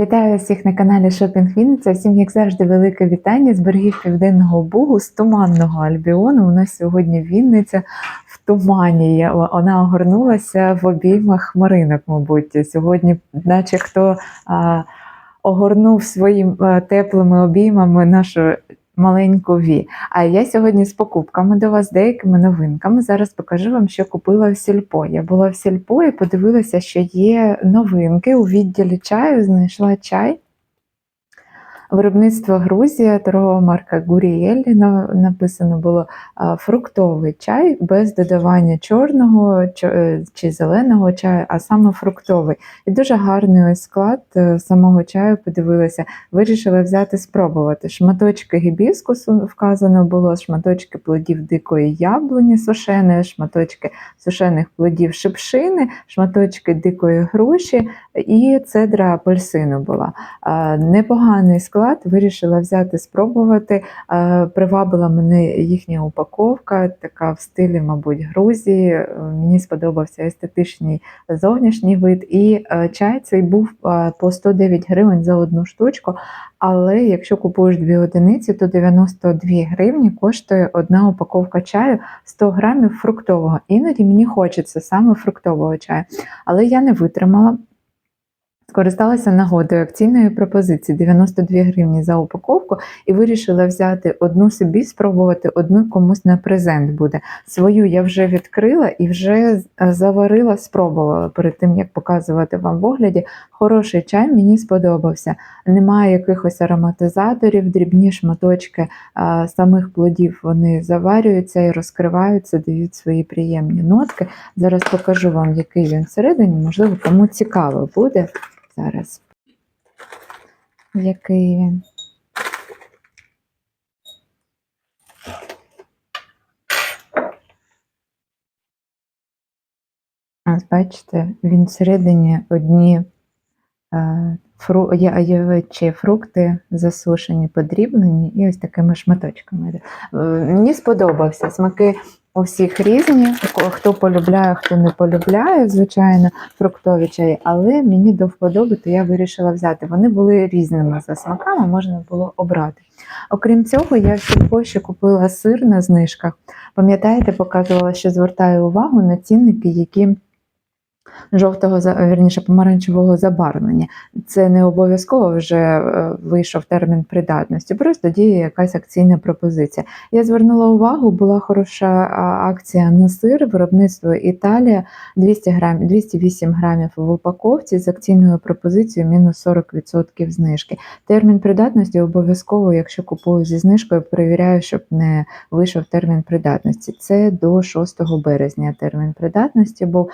Вітаю всіх на каналі Шопінг Вінниця. Всім, як завжди, велике вітання з берегів Південного Бугу, з туманного Альбіону. У нас сьогодні Вінниця в тумані. Вона огорнулася в обіймах хмаринок, мабуть. Сьогодні, наче хто а, огорнув своїми теплими обіймами нашу маленьку Ві. А я сьогодні з покупками до вас, деякими новинками. Зараз покажу вам, що купила в Сільпо. Я була в Сільпо і подивилася, що є новинки у відділі чаю. Знайшла чай. Виробництво Грузія, торгова марка Гурієлі написано було фруктовий чай без додавання чорного е, чи зеленого чаю, а саме фруктовий. І дуже гарний ось склад е, самого чаю подивилася. Вирішила взяти спробувати. Шматочки гібіскусу вказано було, шматочки плодів дикої яблуні сушеної, шматочки сушених плодів шипшини, шматочки дикої груші і цедра апельсину була. Непоганий склад, вирішила взяти, спробувати. Привабила мене їхня упаковка, така в стилі, мабуть, Грузії. Е, Мені сподобався естетичний зовнішній вид. І е, чай цей був е, по 109 гривень за одну штучку. Але якщо купуєш дві одиниці, то 92 гривні коштує одна упаковка чаю 100 грамів фруктового. Іноді мені хочеться саме фруктового чаю. Але я не витримала. Скористалася нагодою акційної пропозиції 92 гривні за упаковку і вирішила взяти одну собі, спробувати, одну комусь на презент буде. Свою я вже відкрила і вже заварила, спробувала перед тим, як показувати вам в огляді. Хороший чай мені сподобався. Немає якихось ароматизаторів, дрібні шматочки а, самих плодів вони заварюються і розкриваються, дають свої приємні нотки. Зараз покажу вам, який він всередині, можливо, кому цікаво буде зараз. Який він. Ось бачите, він всередині одні е, фру, я- я- чи фрукти засушені, подріблені, і ось такими шматочками. Е, Мені сподобався. Смаки у всіх різні. Хто полюбляє, хто не полюбляє, звичайно, фруктові чаї, але мені до вподоби, то я вирішила взяти. Вони були різними за смаками, можна було обрати. Окрім цього, я в сільпо купила сир на знижках. Пам'ятаєте, показувала, що звертаю увагу на цінники, які жовтого вірніше помаранчевого забарвлення. Це не обов'язково вже е, вийшов термін придатності, просто діє якась акційна пропозиція. Я звернула увагу, була хороша акція на сир, виробництво Італія 200 грамів, 208 грамів в упаковці з акційною пропозицією мінус 40% знижки. Термін придатності обов'язково, якщо купую зі знижкою, перевіряю, щоб не вийшов термін придатності. Це до 6 березня термін придатності був.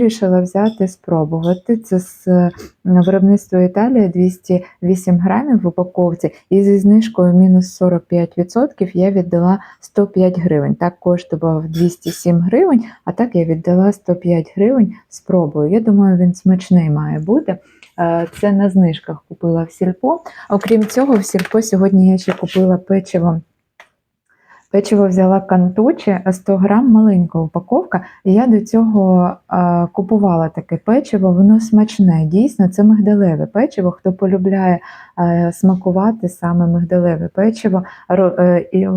Вирішила взяти, спробувати. Це з е, виробництва Італія 208 грамів в упаковці, і зі знижкою мінус 45% я віддала 105 гривень. Так коштував 207 гривень, а так я віддала 105 гривень. Спробую. Я думаю, він смачний має бути. Е, Це на знижках купила в сільпо. Окрім цього, в сільпо сьогодні я ще купила печиво. Печиво взяла кантуче 100 грам, маленька упаковка. І я до цього е, купувала таке печиво, воно смачне. Дійсно, це мигдалеве печиво. Хто полюбляє е, смакувати саме мигдалеве печиво. ро- е, і,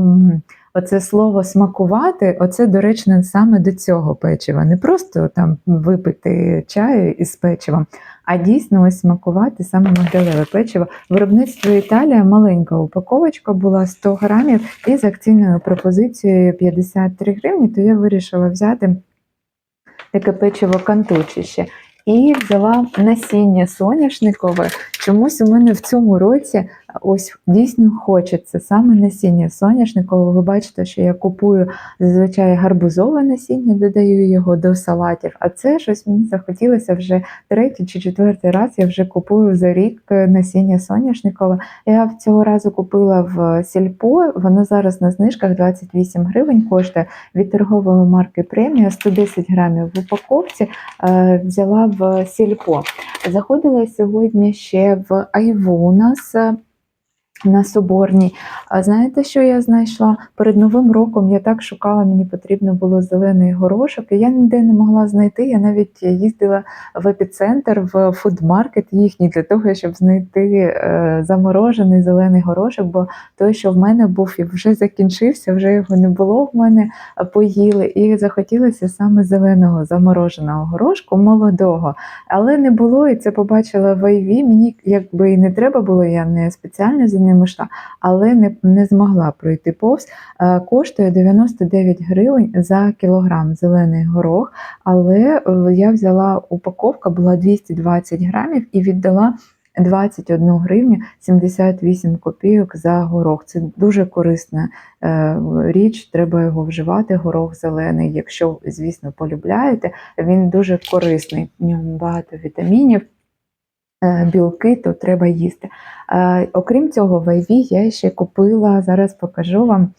Оце слово смакувати, оце доречно саме до цього печива. Не просто там випити чаю із печивом, а дійсно ось смакувати саме мигдалеве печиво. Виробництво Італія маленька упаковочка була 100 грамів і з акційною пропозицією 53 гривні, то я вирішила взяти таке печиво кантучище. І взяла насіння соняшникове. Чомусь у мене в цьому році ось дійсно хочеться саме насіння соняшникове. Ви бачите, що я купую зазвичай гарбузове насіння, додаю його до салатів. А це щось мені захотілося вже третій чи четвертий раз. Я вже купую за рік е, насіння соняшникове. Я цього разу купила в сільпо. Воно зараз на знижках 28 гривень коштує від торгової марки премія 110 грамів в упаковці. е, Взяла в сільпо. Заходила сьогодні ще в Айву. У нас е, на Соборній. А знаєте, що я знайшла? Перед Новим роком я так шукала, мені потрібно було зелений горошок, і я ніде не могла знайти. Я навіть їздила в епіцентр в фудмаркет їхній для того, щоб знайти е, заморожений зелений горошок, бо той, що в мене був, і вже закінчився, вже його не було в мене, поїли. І захотілося саме зеленого замороженого горошку, молодого. Але не було, і це побачила в Айві. Мені якби і не треба було, я не спеціально за ними йшла, але не, не змогла пройти повз. Е, Коштує 99 гривень за кілограм зелений горох, але е, я взяла упаковка, була 220 грамів і віддала 21 гривню 78 копійок за горох. Це дуже корисна е, річ, треба його вживати, горох зелений. Якщо, звісно, полюбляєте, він дуже корисний, в ньому багато вітамінів. Е, Білки, то треба їсти. Е, Окрім цього, в Айві я ще купила, зараз покажу вам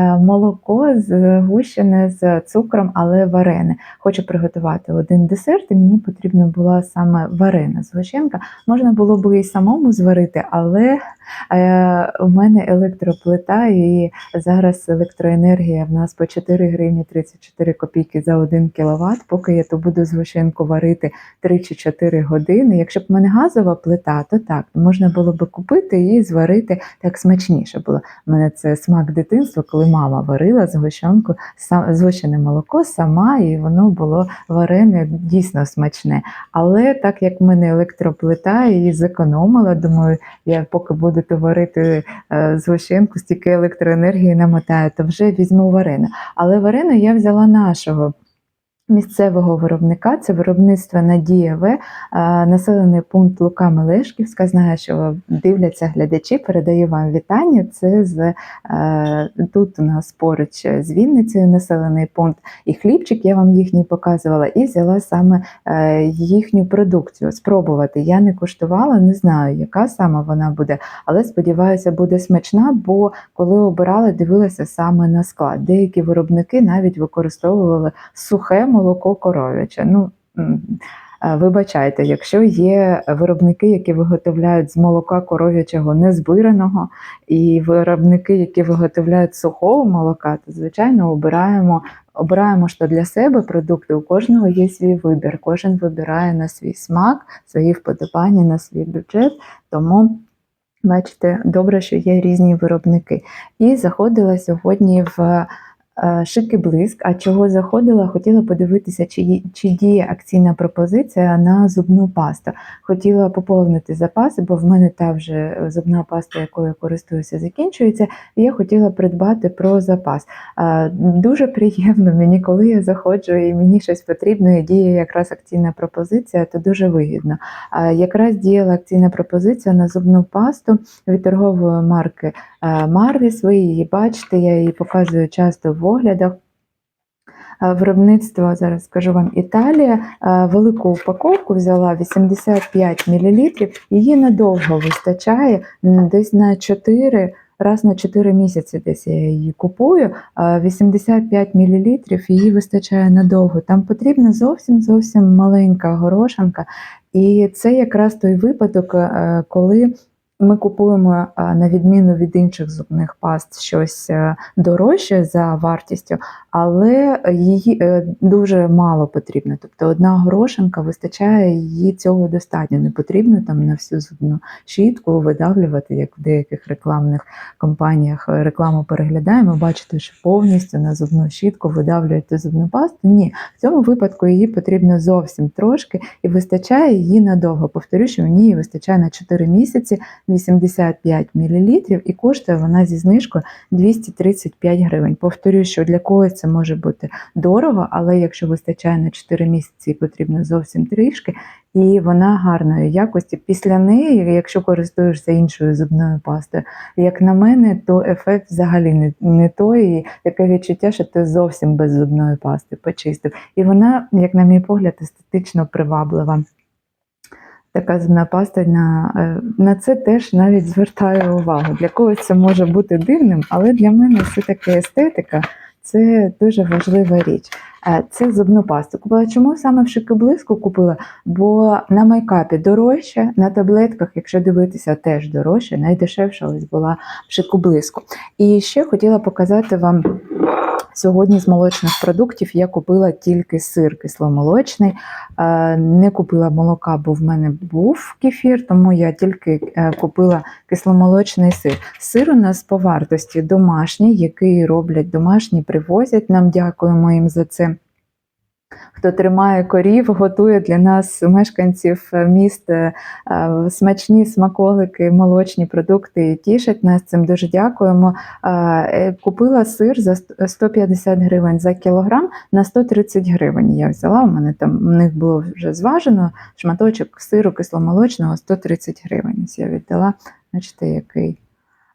молоко згущене з цукром, але варене. Хочу приготувати один десерт, і мені потрібна була саме варена згущенка. Можна було б і самому зварити, але е, у мене електроплита, і зараз електроенергія в нас по 4 гривні 34 копійки за 1 кВт. Поки я то буду згущенку варити 3 чи 4 години. Якщо б в мене газова плита, то так можна було б купити і зварити так смачніше було. У мене це смак дитинства, коли мама варила згущенку, згущене молоко сама, і воно було варене дійсно смачне. Але так як в мене електроплита, і зекономила, думаю, я поки буду варити е, згущенку, стільки електроенергії намотаю, то вже візьму варену. Але варену я взяла нашого. Місцевого виробника це виробництво Надія В, е, населений пункт Лука Мелешківська. Знаю, що дивляться глядачі. Передаю вам вітання. Це з е, тут у нас поруч з Вінницею населений пункт. І хлібчик я вам їхній показувала, і взяла саме е, їхню продукцію спробувати. Я не куштувала, не знаю, яка саме вона буде, але сподіваюся, буде смачна, бо коли обирала, дивилася саме на склад. Деякі виробники навіть використовували сухе молоко коров'яче. Ну, е, Вибачайте, якщо є виробники, які виготовляють з молока коров'ячого незбираного, і виробники, які виготовляють сухого молока, то звичайно обираємо, обираємо що для себе продукти. У кожного є свій вибір. Кожен вибирає на свій смак, свої вподобання, на свій бюджет. Тому бачите, добре, що є різні виробники. І заходила сьогодні в е, Шики блиск. А чого заходила? Хотіла подивитися, чи, чи діє акційна пропозиція на зубну пасту. Хотіла поповнити запаси, бо в мене та вже зубна паста, якою я користуюся, закінчується. І я хотіла придбати про запас. Е, Дуже приємно мені, коли я заходжу і мені щось потрібно, і діє якраз акційна пропозиція, то дуже вигідно. Е, Якраз діяла акційна пропозиція на зубну пасту від торгової марки е, Марвіс. Ви її бачите, я її показую часто в оглядах. Е, Виробництво, зараз скажу вам, Італія. Е, Велику упаковку взяла 85 мл. Її надовго вистачає, десь на 4, раз на 4 місяці десь я її купую. Е, 85 мл її вистачає надовго. Там потрібна зовсім зовсім маленька горошинка. І це якраз той випадок, е, коли ми купуємо е, на відміну від інших зубних паст щось е, дорожче за вартістю, але її е, дуже мало потрібно. Тобто одна горошинка вистачає, її цього достатньо. Не потрібно там на всю зубну щітку видавлювати, як в деяких рекламних компаніях рекламу переглядаємо. Бачите, що повністю на зубну щітку видавлюєте зубну пасту. Ні, в цьому випадку її потрібно зовсім трошки і вистачає її надовго. Повторю, що мені її вистачає на 4 місяці 85 мл і коштує вона зі знижкою 235 гривень. Повторю, що для когось це може бути дорого, але якщо вистачає на 4 місяці потрібно зовсім трішки, і вона гарної якості. Після неї, якщо користуєшся іншою зубною пастою, як на мене, то ефект взагалі не, не той, і таке відчуття, що ти зовсім без зубної пасти почистив. І вона, як на мій погляд, естетично приваблива. Така зубна паста на, е, на це теж навіть звертаю увагу. Для когось це може бути дивним, але для мене все таки естетика це дуже важлива річ. Е, Це зубну пасту. Купила. Чому саме в шикоблиску купила? Бо на майкапі дорожче, на таблетках, якщо дивитися, теж дорожче, найдешевша ось була в шикоблиску. І ще хотіла показати вам. Сьогодні з молочних продуктів я купила тільки сир кисломолочний. Е, Не купила молока, бо в мене був кефір, тому я тільки е, купила кисломолочний сир. Сир у нас по вартості домашній, який роблять домашні, привозять. Нам дякуємо їм за це. Хто тримає корів, готує для нас, мешканців е, міст, е, е, смачні смаколики, молочні продукти і тішать нас. Цим дуже дякуємо. Купила сир за 150 гривень за кілограм на 130 гривень. Я взяла. У мене там в них було вже зважено шматочок сиру кисломолочного 130 гривень. Я віддала. Бачите, який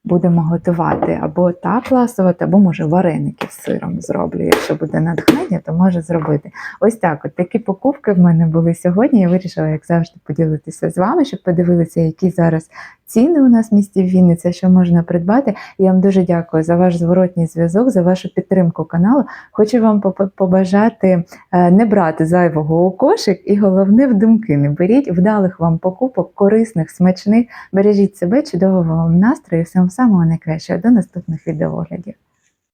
будемо готувати або так ласувати, або може вареники з сиром зроблю. Якщо буде натхнення, то може зробити. Ось так, от такі покупки в мене були сьогодні. Я вирішила, як завжди, поділитися з вами, щоб подивилися, які зараз ціни у нас в місті Вінниця, що можна придбати. Я вам дуже дякую за ваш зворотній зв'язок, за вашу підтримку каналу. Хочу вам побажати е, не брати зайвого у кошик, і головне в думки не беріть вдалих вам покупок, корисних, смачних. Бережіть себе, чудового вам настрою, всього самого найкращого. До наступних відеооглядів.